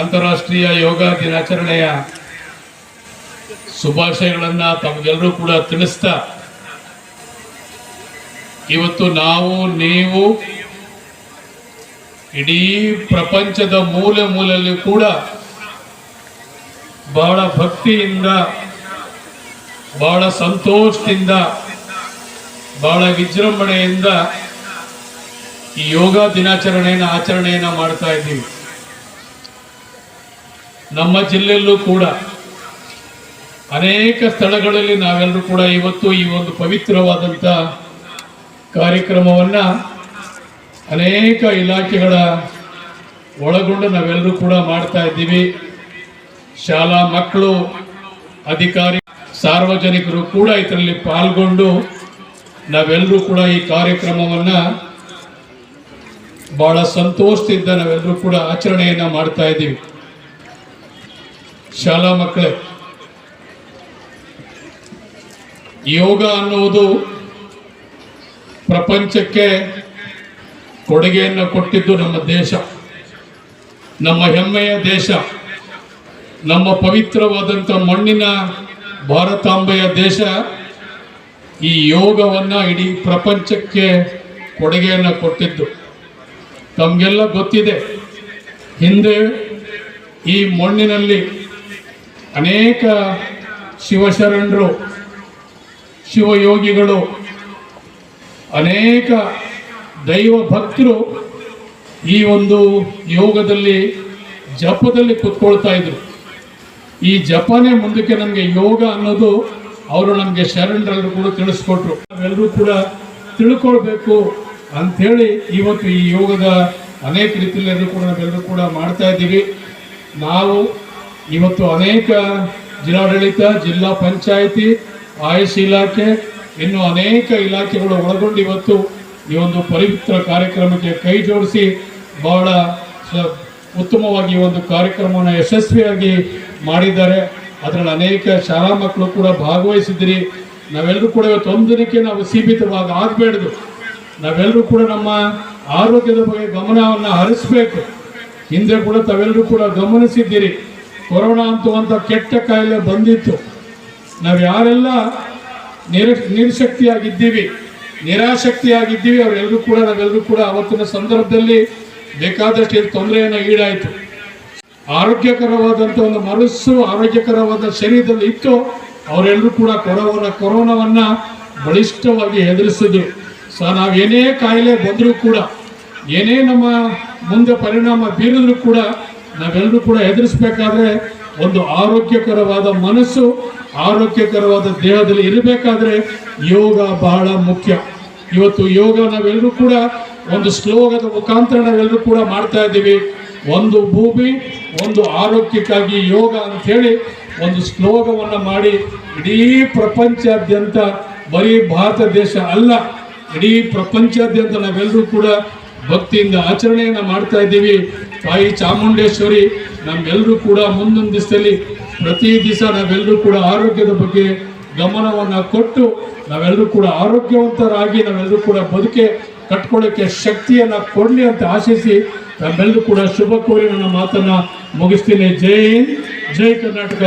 ಅಂತಾರಾಷ್ಟ್ರೀಯ ಯೋಗ ದಿನಾಚರಣೆಯ ಶುಭಾಶಯಗಳನ್ನ ತಮಗೆಲ್ಲರೂ ಕೂಡ ತಿಳಿಸ್ತಾ, ಇವತ್ತು ನಾವು, ನೀವು, ಇಡೀ ಪ್ರಪಂಚದ ಮೂಲೆ ಮೂಲೆಯಲ್ಲಿ ಕೂಡ ಬಹಳ ಭಕ್ತಿಯಿಂದ, ಬಹಳ ಸಂತೋಷದಿಂದ, ಬಹಳ ವಿಜೃಂಭಣೆಯಿಂದ ಈ ಯೋಗ ದಿನಾಚರಣೆಯನ್ನು ಆಚರಣೆಯನ್ನು ಮಾಡ್ತಾ ಇದ್ದೀವಿ. ನಮ್ಮ ಜಿಲ್ಲೆಯಲ್ಲೂ ಕೂಡ ಅನೇಕ ಸ್ಥಳಗಳಲ್ಲಿ ನಾವೆಲ್ಲರೂ ಕೂಡ ಇವತ್ತು ಈ ಒಂದು ಪವಿತ್ರವಾದಂಥ ಕಾರ್ಯಕ್ರಮವನ್ನು ಅನೇಕ ಇಲಾಖೆಗಳ ಒಳಗೊಂಡು ನಾವೆಲ್ಲರೂ ಕೂಡ ಮಾಡ್ತಾ ಇದ್ದೀವಿ. ಶಾಲಾ ಮಕ್ಕಳು, ಅಧಿಕಾರಿ, ಸಾರ್ವಜನಿಕರು ಕೂಡ ಇದರಲ್ಲಿ ಪಾಲ್ಗೊಂಡು ನಾವೆಲ್ಲರೂ ಕೂಡ ಈ ಕಾರ್ಯಕ್ರಮವನ್ನು ಬಹಳ ಸಂತೋಷದಿಂದ ನಾವೆಲ್ಲರೂ ಕೂಡ ಆಚರಣೆಯನ್ನು ಮಾಡ್ತಾ ಇದ್ದೀವಿ. ಶಾಲಾ ಮಕ್ಕಳೇ, ಯೋಗ ಅನ್ನುವುದು ಪ್ರಪಂಚಕ್ಕೆ ಕೊಡುಗೆಯನ್ನು ಕೊಟ್ಟಿದ್ದು ನಮ್ಮ ದೇಶ. ನಮ್ಮ ಹೆಮ್ಮೆಯ ದೇಶ. ನಮ್ಮ ಪವಿತ್ರವಾದಂಥ ಮಣ್ಣಿನ ಭಾರತಾಂಬೆಯ ದೇಶ. ಈ ಯೋಗವನ್ನು ಇಡೀ ಪ್ರಪಂಚಕ್ಕೆ ಕೊಡುಗೆಯನ್ನು ಕೊಟ್ಟಿದ್ದು. ತಮಗೆಲ್ಲ ಗೊತ್ತಿದೆ, ಹಿಂದೆ ಈ ಮಣ್ಣಿನಲ್ಲಿ ಅನೇಕ ಶಿವಶರಣರು, ಶಿವಯೋಗಿಗಳು, ಅನೇಕ ದೈವ ಭಕ್ತರು ಈ ಒಂದು ಯೋಗದಲ್ಲಿ, ಜಪದಲ್ಲಿ ಕುತ್ಕೊಳ್ತಾ ಇದ್ರು. ಈ ಜಪನೇ ಮುಂದಕ್ಕೆ ನಮಗೆ ಯೋಗ ಅನ್ನೋದು ಅವರು ನಮಗೆ ಶರಣರೆಲ್ಲರೂ ಕೂಡ ತಿಳಿಸ್ಕೊಟ್ರು. ನಾವೆಲ್ಲರೂ ಕೂಡ ತಿಳ್ಕೊಳ್ಬೇಕು ಅಂಥೇಳಿ ಇವತ್ತು ಈ ಯೋಗದ ಅನೇಕ ರೀತಿಯಲ್ಲಿ ಕೂಡ ನಾವೆಲ್ಲರೂ ಕೂಡ ಮಾಡ್ತಾ ಇದ್ದೀವಿ. ನಾವು ಇವತ್ತು ಅನೇಕ ಜಿಲ್ಲಾಡಳಿತ, ಜಿಲ್ಲಾ ಪಂಚಾಯಿತಿ, ಆಯುಷ್ ಇಲಾಖೆ, ಇನ್ನು ಅನೇಕ ಇಲಾಖೆಗಳು ಒಳಗೊಂಡು ಇವತ್ತು ಈ ಒಂದು ಪವಿತ್ರ ಕಾರ್ಯಕ್ರಮಕ್ಕೆ ಕೈ ಜೋಡಿಸಿ ಬಹಳ ಉತ್ತಮವಾಗಿ ಒಂದು ಕಾರ್ಯಕ್ರಮವನ್ನು ಯಶಸ್ವಿಯಾಗಿ ಮಾಡಿದ್ದಾರೆ. ಅದರಲ್ಲಿ ಅನೇಕ ಶಾಲಾ ಮಕ್ಕಳು ಕೂಡ ಭಾಗವಹಿಸಿದ್ರಿ ನಾವೆಲ್ಲರೂ ಕೂಡ ಇವತ್ತು ಒಂದಿನಕ್ಕೆ ನಾವು ಸೀಮಿತವಾಗಿ ಆಗಬೇಡ್ದು. ನಾವೆಲ್ಲರೂ ಕೂಡ ನಮ್ಮ ಆರೋಗ್ಯದ ಬಗ್ಗೆ ಗಮನವನ್ನು ಹರಿಸಬೇಕು. ಹಿಂದೆ ಕೂಡ ತಾವೆಲ್ಲರೂ ಕೂಡ ಗಮನಿಸಿದ್ದೀರಿ. ಕೊರೋನಾ ಅಂತ ಕೆಟ್ಟ ಕಾಯಿಲೆ ಬಂದಿತ್ತು. ನಾವು ಯಾರೆಲ್ಲ ನಿರ ನಿರ್ಶಕ್ತಿಯಾಗಿದ್ದೀವಿ ನಿರಾಸಕ್ತಿಯಾಗಿದ್ದೀವಿ ಅವರೆಲ್ಲರೂ ಕೂಡ ನಾವೆಲ್ಲರೂ ಕೂಡ ಅವತ್ತಿನ ಸಂದರ್ಭದಲ್ಲಿ ಬೇಕಾದಷ್ಟು ತೊಂದರೆಯನ್ನು ಈಡಾಯಿತು. ಆರೋಗ್ಯಕರವಾದಂಥ ಒಂದು ಮನಸ್ಸು, ಆರೋಗ್ಯಕರವಾದ ಶರೀರದಲ್ಲಿ ಇತ್ತು. ಅವರೆಲ್ಲರೂ ಕೂಡ ಕೊರೋನ, ಕೊರೋನಾವನ್ನು ಬಲಿಷ್ಠವಾಗಿ ಎದುರಿಸಿದ್ರು ಸೊ ಏನೇ ಕಾಯಿಲೆ ಬಂದರೂ ಕೂಡ, ಏನೇ ನಮ್ಮ ಮುಂದೆ ಪರಿಣಾಮ ಬೀರಿದ್ರೂ ಕೂಡ ನಾವೆಲ್ಲರೂ ಕೂಡ ಎದುರಿಸ್ಬೇಕಾದ್ರೆ ಒಂದು ಆರೋಗ್ಯಕರವಾದ ಮನಸ್ಸು, ಆರೋಗ್ಯಕರವಾದ ದೇಹದಲ್ಲಿ ಇರಬೇಕಾದ್ರೆ ಯೋಗ ಬಹಳ ಮುಖ್ಯ. ಇವತ್ತು ಯೋಗ ನಾವೆಲ್ಲರೂ ಕೂಡ ಒಂದು ಶ್ಲೋಕದ ಮುಖಾಂತರ ನಾವೆಲ್ಲರೂ ಕೂಡ ಮಾಡ್ತಾ ಇದ್ದೀವಿ. ಒಂದು ಭೂಮಿ, ಒಂದು ಆರೋಗ್ಯಕ್ಕಾಗಿ ಯೋಗ ಅಂತ ಹೇಳಿ ಒಂದು ಶ್ಲೋಗವನ್ನು ಮಾಡಿ ಇಡೀ ಪ್ರಪಂಚಾದ್ಯಂತ ಬರೀ ಭಾರತ ದೇಶ ಅಲ್ಲ, ಇಡೀ ಪ್ರಪಂಚಾದ್ಯಂತ ನಾವೆಲ್ಲರೂ ಕೂಡ ಭಕ್ತಿಯಿಂದ ಆಚರಣೆಯನ್ನು ಮಾಡ್ತಾ ಇದ್ದೀವಿ. ತಾಯಿ ಚಾಮುಂಡೇಶ್ವರಿ ನಮ್ಮೆಲ್ಲರೂ ಕೂಡ ಮುಂದೊಂದು ದಿವಸದಲ್ಲಿ ಪ್ರತಿ ದಿವಸ ನಾವೆಲ್ಲರೂ ಕೂಡ ಆರೋಗ್ಯದ ಬಗ್ಗೆ ಗಮನವನ್ನು ಕೊಟ್ಟು ನಾವೆಲ್ಲರೂ ಕೂಡ ಆರೋಗ್ಯವಂತರಾಗಿ ನಾವೆಲ್ಲರೂ ಕೂಡ ಬದುಕೆ ಕಟ್ಕೊಳ್ಳೋಕ್ಕೆ ಶಕ್ತಿಯನ್ನು ಕೊಡಲಿ ಅಂತ ಆಶಿಸಿ ನಮ್ಮೆಲ್ಲರೂ ಕೂಡ ಶುಭ ಕೋರಿ ನನ್ನ ಮಾತನ್ನ ಮುಗಿಸ್ತೀನಿ. ಜೈ ಹಿಂದ್, ಜೈ ಕರ್ನಾಟಕ.